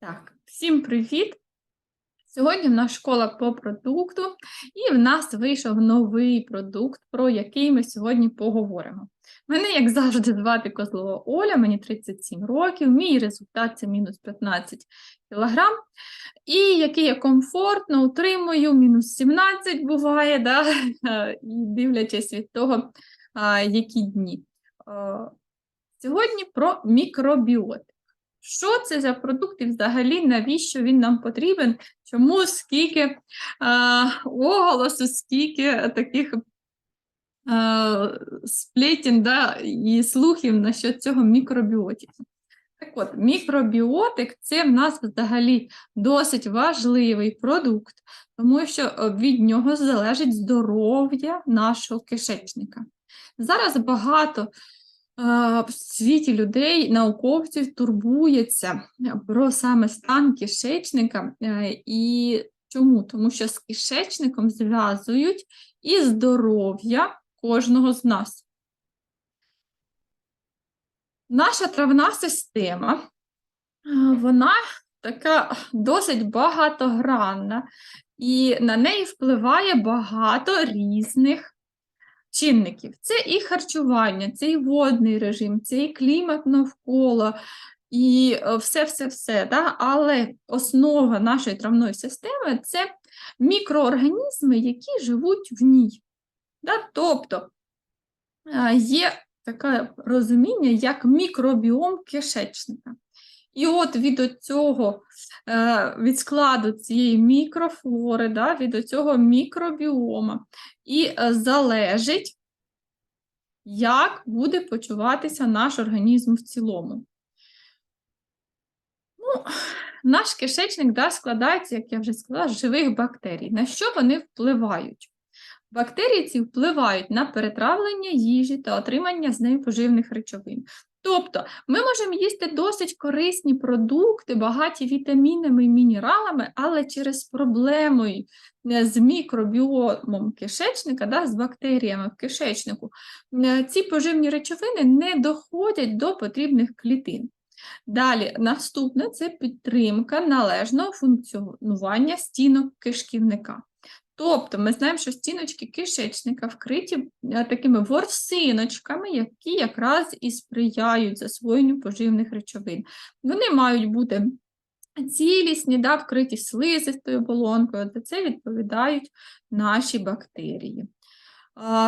Так, всім привіт! Сьогодні в нас школа по продукту, і в нас вийшов новий продукт, про який ми сьогодні поговоримо. Мене, як завжди, звати Козлова Оля, мені 37 років, мій результат це мінус 15 кг, і який я комфортно утримую, мінус 17 буває, да? і дивлячись від того, які дні. Сьогодні про мікробіот. Що це за продукт і взагалі навіщо він нам потрібен? Чому скільки а, оголосу, скільки таких а, сплетін да, і слухів насчет цього мікробіотику? Так от, мікробіотик це в нас взагалі досить важливий продукт, тому що е, від нього залежить здоров'я нашого кишечника. Зараз багато в світі людей, науковців турбується про саме стан кишечника. Е, І чому? Тому що з кишечником зв'язують і здоров'я кожного з нас. Наша травна система, е, вона така досить багатогранна, і на неї впливає багато різних чинників. Це і харчування, це і водний режим, це і клімат навколо, і все-все-все. Да? Але основа нашої травної системи це мікроорганізми, які живуть в ній. Да? Тобто є таке розуміння, як мікробіом кишечника. І от від цього, від складу цієї мікрофлори, да, від цього мікробіома, і залежить, як буде почуватися наш організм в цілому. Ну, Наш кишечник да, складається, як я вже сказала, з живих бактерій. На що вони впливають? Бактерії ці впливають на перетравлення їжі та отримання з неї поживних речовин. Тобто ми можемо їсти досить корисні продукти, багаті вітамінами і мінералами, але через проблему е, з мікробіомом кишечника, да, з бактеріями в кишечнику, е, ці поживні речовини не доходять до потрібних клітин. Далі, наступне це підтримка належного функціонування стінок кишківника. Тобто ми знаємо, що стіночки кишечника вкриті е, такими ворсиночками, які якраз і сприяють засвоєнню поживних речовин. Вони мають бути цілісні, да, вкриті слизистою оболонкою, за це відповідають наші бактерії.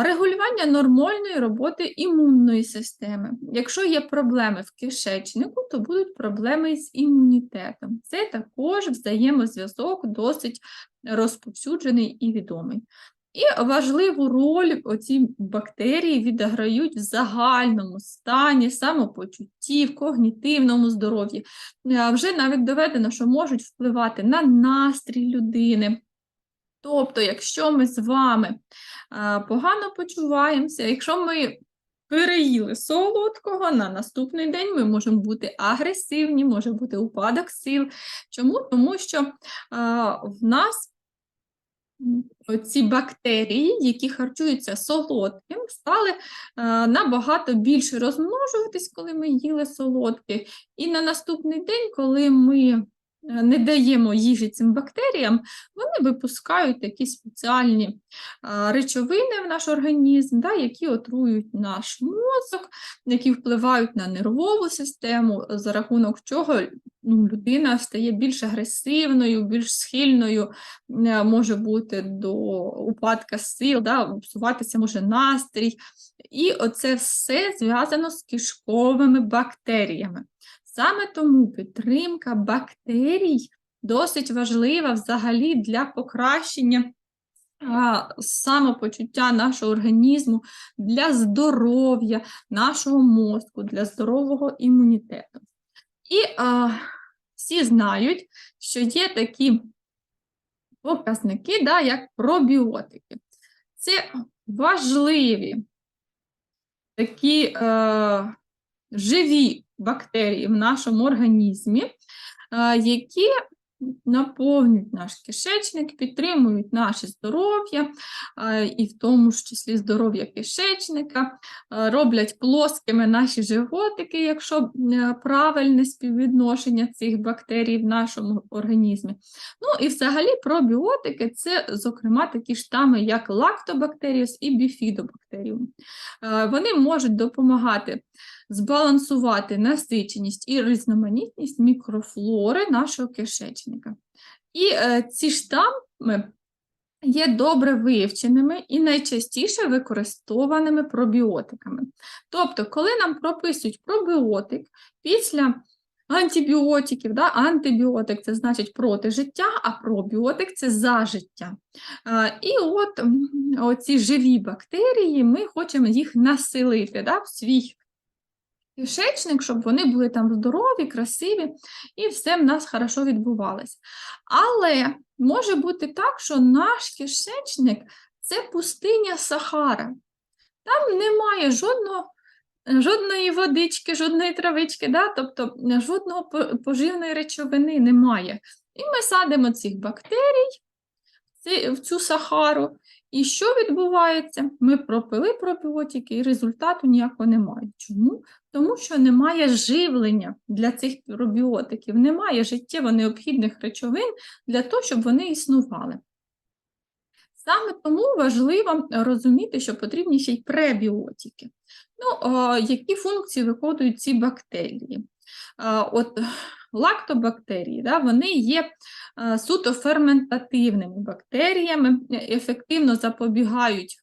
Регулювання нормальної роботи імунної системи. Якщо є проблеми в кишечнику, то будуть проблеми з імунітетом. Це також взаємозв'язок досить розповсюджений і відомий. І важливу роль оці бактерії відіграють в загальному стані, самопочутті, в когнітивному здоров'ї. Вже навіть доведено, що можуть впливати на настрій людини. Тобто, якщо ми з вами погано почуваємося, якщо ми переїли солодкого, на наступний день ми можемо бути агресивні, може бути упадок сил. Чому? Тому що в нас ці бактерії, які харчуються солодким, стали набагато більше розмножуватись, коли ми їли солодке. І на наступний день, коли ми не даємо їжі цим бактеріям, вони випускають такі спеціальні речовини в наш організм, да, які отрують наш мозок, які впливають на нервову систему, за рахунок чого ну, людина стає більш агресивною, більш схильною, е, може бути до упадка сил, да, псуватися може настрій. І оце все зв'язано з кишковими бактеріями. Саме тому підтримка бактерій досить важлива взагалі для покращення самопочуття нашого організму, для здоров'я нашого мозку, для здорового імунітету. І а, всі знають, що є такі показники, да, як пробіотики. Це важливі такі е, живі бактерії в нашому організмі, які наповнюють наш кишечник, підтримують наше здоров'я, е, і в тому ж числі здоров'я кишечника, е, роблять плоскими наші животики, якщо е, правильне співвідношення цих бактерій в нашому організмі. Ну і взагалі пробіотики це, зокрема, такі штами, як лактобактеріус і біфідобактеріум. Е, Вони можуть допомагати збалансувати насиченість і різноманітність мікрофлори нашого кишечника. І е, ці штами є добре вивченими і найчастіше використованими пробіотиками. Тобто, коли нам прописують пробіотик після антибіотиків, да, антибіотик це значить проти життя, а пробіотик це за життя. І от м, оці живі бактерії, ми хочемо їх населити да, в свій кишечник, щоб вони були там здорові, красиві, і все в нас хорошо відбувалося. Але може бути так, що наш кишечник це пустиня Сахара. Там немає жодного, жодної водички, жодної травички, да? тобто е, жодного поживної речовини немає. І ми садимо цих бактерій в цю Сахару. І що відбувається? Ми пропили пробіотики, і результату ніякого немає. Чому? Тому що немає живлення для цих пробіотиків, немає життєво необхідних речовин для того, щоб вони існували. Саме тому важливо розуміти, що потрібні ще й пребіотики. Ну, які функції виконують ці бактерії? А, От лактобактерії, да, вони є а, суто ферментативними бактеріями, е, ефективно запобігають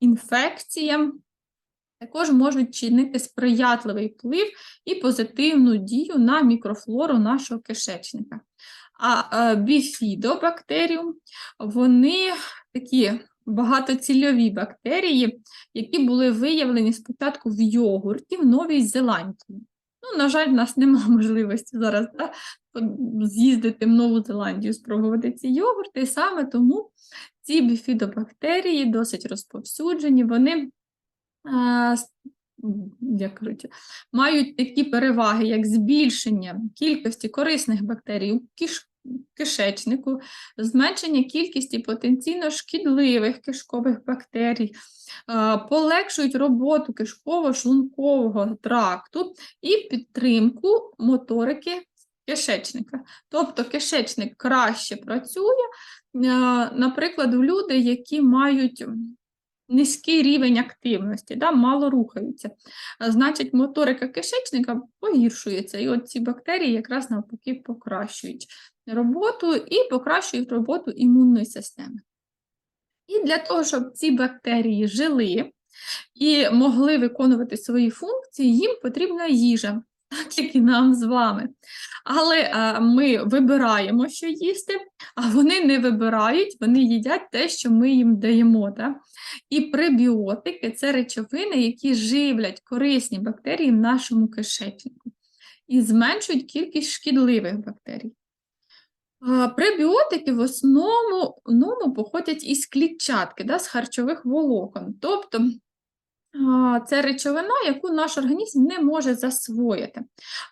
інфекціям, також можуть чинити сприятливий вплив і позитивну дію на мікрофлору нашого кишечника. А е, біфідобактеріум, вони такі багатоцільові бактерії, які були виявлені спочатку в йогурті в Новій Зеландії. Ну, на жаль, в нас немає можливості зараз да, з'їздити в Нову Зеландію, спробувати ці йогурти, і саме тому ці біфідобактерії досить розповсюджені, вони а, як кажуть, мають такі переваги, як збільшення кількості корисних бактерій у киш- кишечнику, зменшення кількості потенційно шкідливих кишкових бактерій, полегшують роботу кишково-шлункового тракту і підтримку моторики кишечника. Тобто кишечник краще працює, наприклад, у люди, які мають низький рівень активності, да, мало рухаються. Значить, моторика кишечника погіршується, і от ці бактерії якраз навпаки покращують роботу і покращують роботу імунної системи. І для того, щоб ці бактерії жили і могли виконувати свої функції, їм потрібна їжа, так і нам з вами. Але а, ми вибираємо, що їсти, а вони не вибирають, вони їдять те, що ми їм даємо. Да? І пребіотики це речовини, які живлять корисні бактерії в нашому кишечнику і зменшують кількість шкідливих бактерій. А, Пребіотики в основному походять із клітчатки, да, з харчових волокон. Тобто це речовина, яку наш організм не може засвоїти.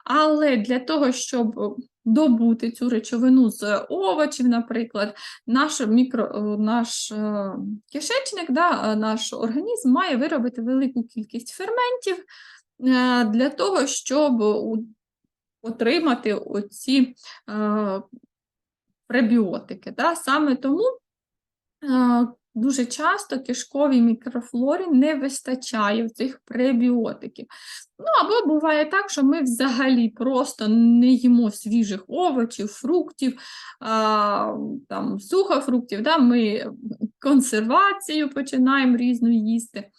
Але для того, щоб добути цю речовину з овочів, наприклад, наш, мікро, е, наш е, кишечник, да, е, наш організм має виробити велику кількість ферментів е, для того, щоб отримати оці е, пребіотики. Да? Саме тому е, дуже часто кишковій мікрофлорі не вистачає цих пребіотиків. Ну, або буває так, що ми взагалі просто не їмо свіжих овочів, фруктів, а, там, сухофруктів, да? ми консервацію починаємо різну їсти.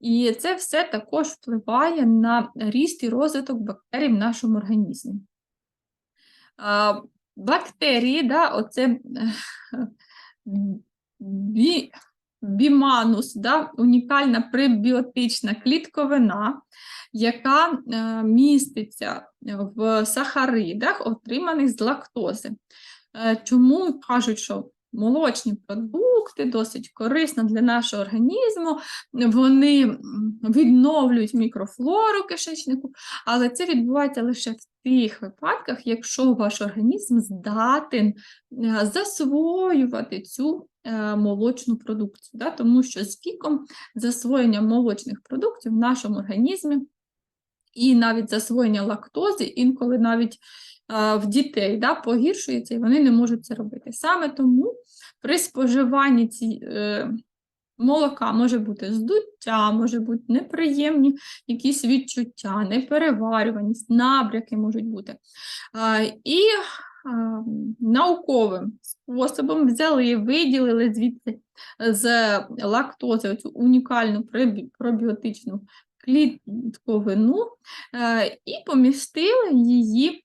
І це все також впливає на ріст і розвиток бактерій в нашому організмі. А, Бактерії, да, оце е, бі, біманус, да, унікальна пребіотична клітковина, яка е, міститься в сахаридах, отриманих з лактози. Е, Чому кажуть, що молочні продукти досить корисні для нашого організму, вони відновлюють мікрофлору кишечнику, але це відбувається лише в тих випадках, якщо ваш організм здатен е, засвоювати цю е, молочну продукцію. Да? Тому що з віком засвоєння молочних продуктів в нашому організмі і навіть засвоєння лактози, інколи навіть е, в дітей да, погіршується, і вони не можуть це робити. Саме тому при споживанні ці, молока може бути здуття, може бути неприємні якісь відчуття, непереварюваність, набряки можуть бути. І науковим способом взяли, виділили звідси з лактози цю унікальну пробіотичну клітковину е, і помістили її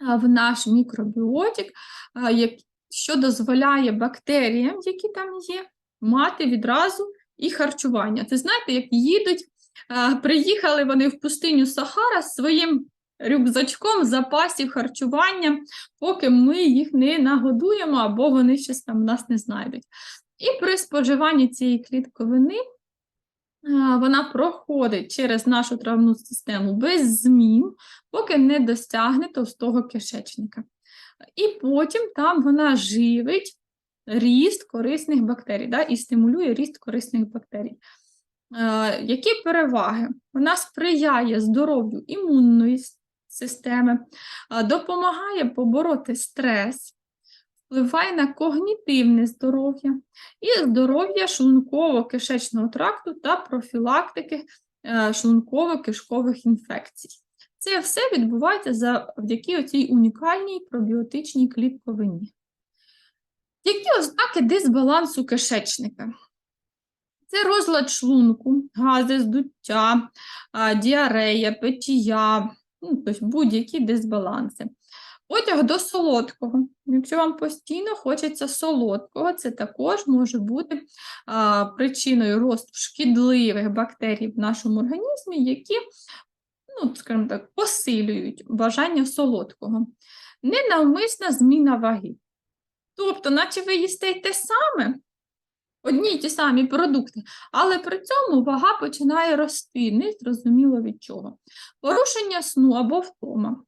в наш мікробіотик, що дозволяє бактеріям, які там є, мати відразу і харчування. Це знаєте, як їдуть, приїхали вони в пустиню Сахара з своїм рюкзачком запасів харчування, поки ми їх не нагодуємо або вони щось там нас не знайдуть. І при споживанні цієї клітковини вона проходить через нашу травну систему без змін, поки не досягне товстого кишечника. І потім там вона живить ріст корисних бактерій да, і стимулює ріст корисних бактерій. Е, які переваги? Вона сприяє здоров'ю імунної системи, е, допомагає побороти стрес, впливає на когнітивне здоров'я і здоров'я шлунково-кишечного тракту та профілактики е, шлунково-кишкових інфекцій. Це все відбувається завдяки цій унікальній пробіотичній клітковині. Які ознаки дисбалансу кишечника? Це розлад шлунку, гази, здуття, діарея, печія, ну, тобто будь-які дисбаланси. Потяг до солодкого. Якщо вам постійно хочеться солодкого, це також може бути а, причиною росту шкідливих бактерій в нашому організмі, які, ну, скажімо так, посилюють бажання солодкого. Ненавмисна зміна ваги. Тобто, наче ви їсте те саме, одні й ті самі продукти, але при цьому вага починає рости, не зрозуміло від чого. Порушення сну або втома.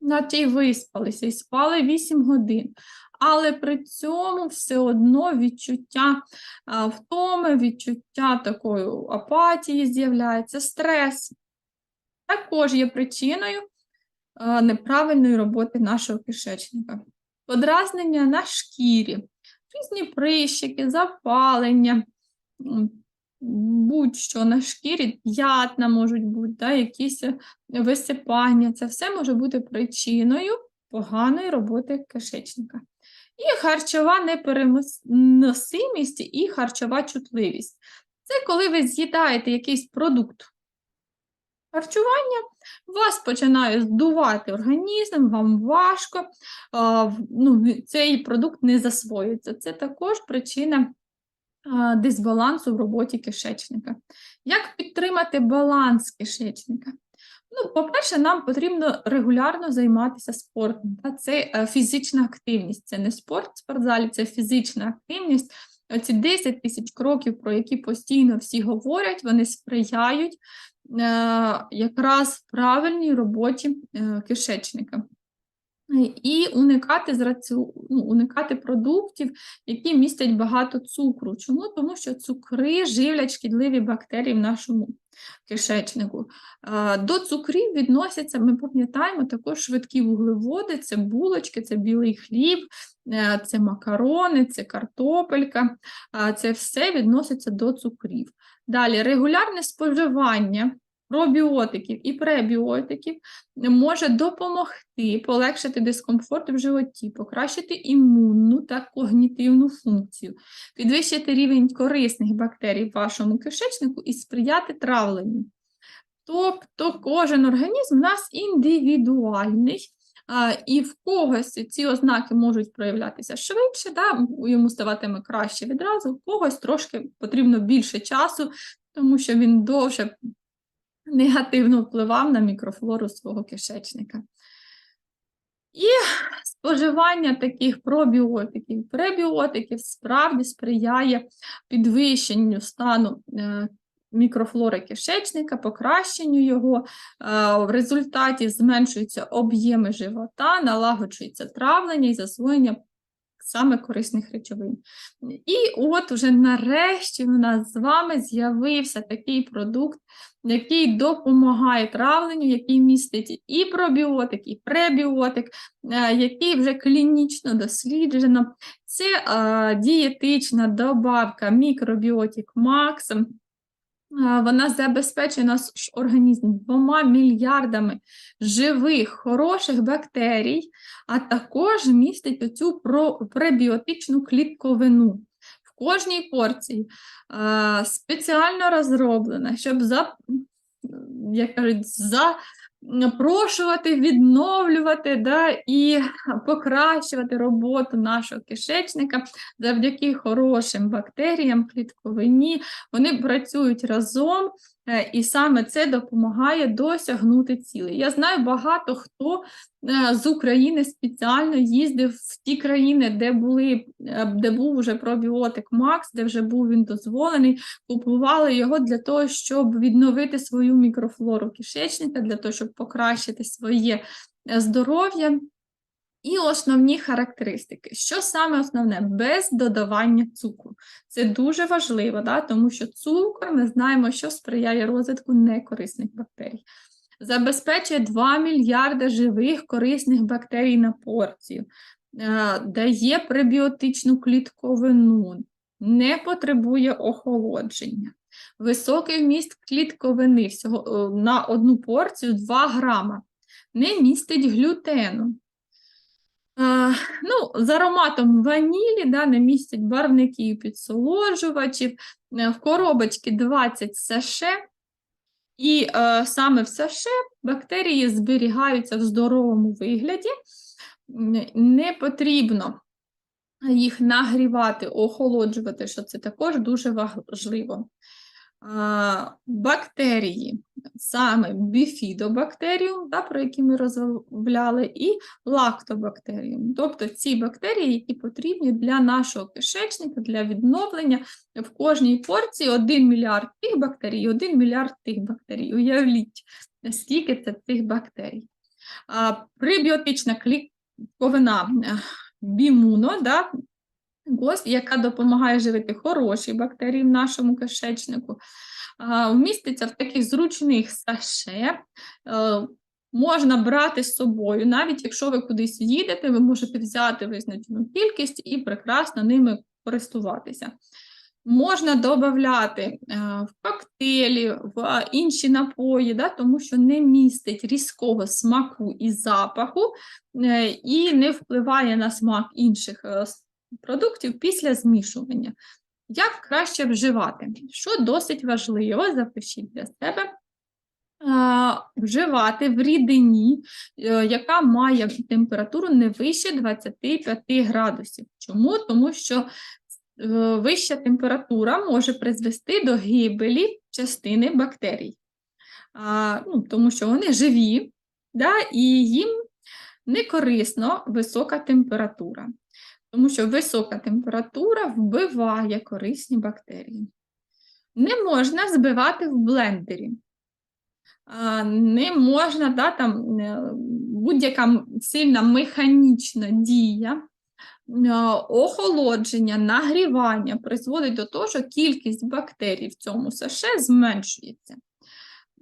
Наче й виспалися, і спали 8 годин. Але при цьому все одно відчуття втоми, відчуття такої апатії з'являється, стрес. Також є причиною неправильної роботи нашого кишечника подразнення на шкірі, різні прищики, запалення, будь-що на шкірі, п'ятна можуть бути, да, якісь е, висипання. Це все може бути причиною поганої роботи кишечника. І харчова непереносимість і харчова чутливість. Це коли ви з'їдаєте якийсь продукт харчування, вас починає здувати організм, вам важко, ну, цей продукт не засвоюється. Це також причина дисбалансу в роботі кишечника. Як підтримати баланс кишечника? Ну, по-перше, нам потрібно регулярно займатися спортом. Та? Це е, фізична активність, це не спорт в спортзалі, це фізична активність. Оці 10 тисяч кроків, про які постійно всі говорять, вони сприяють е, якраз правильній роботі е, кишечника. І уникати ну, уникати продуктів, які містять багато цукру. Чому? Тому що цукри живлять шкідливі бактерії в нашому кишечнику. Е, До цукрів відносяться, ми пам'ятаємо, також швидкі вуглеводи, це булочки, це білий хліб, це макарони, це картопелька. Це все відноситься до цукрів. Далі регулярне споживання пробіотиків і пребіотиків може допомогти полегшити дискомфорт в животі, покращити імунну та когнітивну функцію, підвищити рівень корисних бактерій в вашому кишечнику і сприяти травленню. Тобто кожен організм у нас індивідуальний, і в когось ці ознаки можуть проявлятися швидше, да, йому ставатиме краще відразу, в когось трошки потрібно більше часу, тому що він довше негативно впливав на мікрофлору свого кишечника. І споживання таких пробіотиків, пребіотиків справді сприяє підвищенню стану е, мікрофлори кишечника, покращенню його. Е, В результаті зменшуються об'єми живота, налагоджується травлення і засвоєння саме корисних речовин. І от уже нарешті у нас з вами з'явився такий продукт, який допомагає травленню, який містить і пробіотик, і пребіотик, е, який вже клінічно досліджено. Це е, дієтична добавка мікробіотик Макс. Вона забезпечує наш організм двома мільярдами живих, хороших бактерій, а також містить оцю пробіотичну клітковину. В кожній порції спеціально розроблена, щоб за, як кажуть, запрошувати, відновлювати да, і покращувати роботу нашого кишечника завдяки хорошим бактеріям, клітковині. Вони працюють разом, і саме це допомагає досягнути цілей. Я знаю багато хто е, з України спеціально їздив в ті країни, де були, е, де був уже пробіотик Макс, де вже був він дозволений, купували його для того, щоб відновити свою мікрофлору кишечника, для того, щоб покращити своє е, здоров'я. І основні характеристики. Що саме основне? Без додавання цукру. Це дуже важливо, да? тому що цукор ми знаємо, що сприяє розвитку некорисних бактерій. Забезпечує 2 мільярди живих корисних бактерій на порцію, е, дає пребіотичну клітковину, не потребує охолодження. Високий вміст клітковини всього е, на одну порцію 2 грама. Не містить глютену. Ну, з ароматом ванілі, да, не містять барвників, підсолоджувачів. Е, В коробочці 20 саше, і е, саме в саше бактерії зберігаються в здоровому вигляді. Не потрібно їх нагрівати, охолоджувати, що це також дуже важливо. Бактерії, саме біфідобактеріум, да, про які ми розмовляли, і лактобактеріум. Тобто ці бактерії, які потрібні для нашого кишечника, для відновлення. В кожній порції 1 мільярд тих бактерій, 1 мільярд тих бактерій. Уявіть, скільки це цих бактерій. А, Пребіотична клітковина е, бімуно, да, гос, яка допомагає живити хороші бактерії в нашому кишечнику, вміститься в таких зручних саше. Е, Можна брати з собою, навіть якщо ви кудись їдете, ви можете взяти визначену кількість і прекрасно ними користуватися. Можна додати е, в коктейлі, в інші напої, да, тому що не містить різкого смаку і запаху, е, і не впливає на смак інших продуктів після змішування. Як краще вживати? Що досить важливо, запишіть для себе. Вживати в рідині, е, яка має температуру не вище 25 градусів. Чому? Тому що е, вища температура може призвести до гибелі частини бактерій, ну, тому що вони живі, да, і їм не корисно висока температура, тому що висока температура вбиває корисні бактерії. Не можна збивати в блендері. Не можна, да, там, е, будь-яка сильна механічна дія, е, охолодження, нагрівання призводить до того, що кількість бактерій в цьому саше зменшується.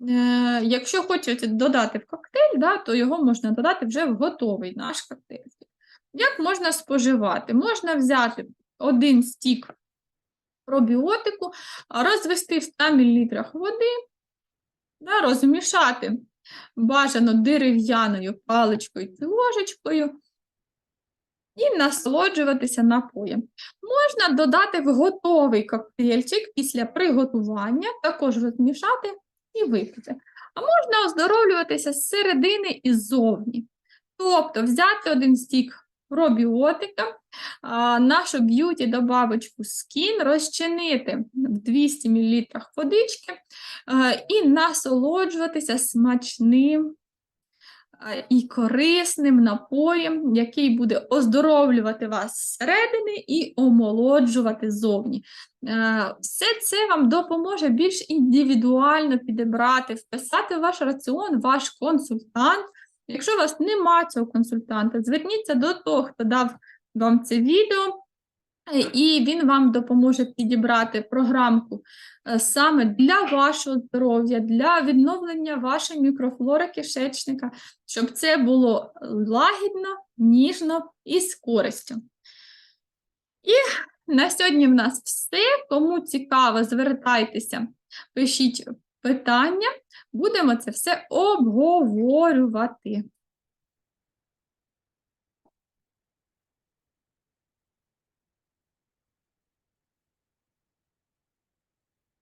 Е, Якщо хочете додати в коктейль, да, то його можна додати вже в готовий наш коктейль. Як можна споживати? Можна взяти один стік пробіотику, розвести в 100 мл води, да, розмішати бажано дерев'яною паличкою чи ложечкою і насолоджуватися напоєм. Можна додати в готовий коктейльчик після приготування, також розмішати і випити. А можна оздоровлюватися з середини і ззовні. Тобто взяти один стік пробіотика, нашу б'юті добавочку Skin розчинити в 200 мл водички і насолоджуватися смачним і корисним напоєм, який буде оздоровлювати вас зсередини і омолоджувати ззовні. Е, Все це вам допоможе більш індивідуально підібрати, вписати в ваш раціон, ваш консультант. Якщо у вас нема цього консультанта, зверніться до того, хто дав вам це відео, е, і він вам допоможе підібрати програмку е, саме для вашого здоров'я, для відновлення вашої мікрофлори кишечника, щоб це було лагідно, ніжно і з користю. І на сьогодні в нас все. Кому цікаво, звертайтеся, пишіть питання, будемо це все обговорювати.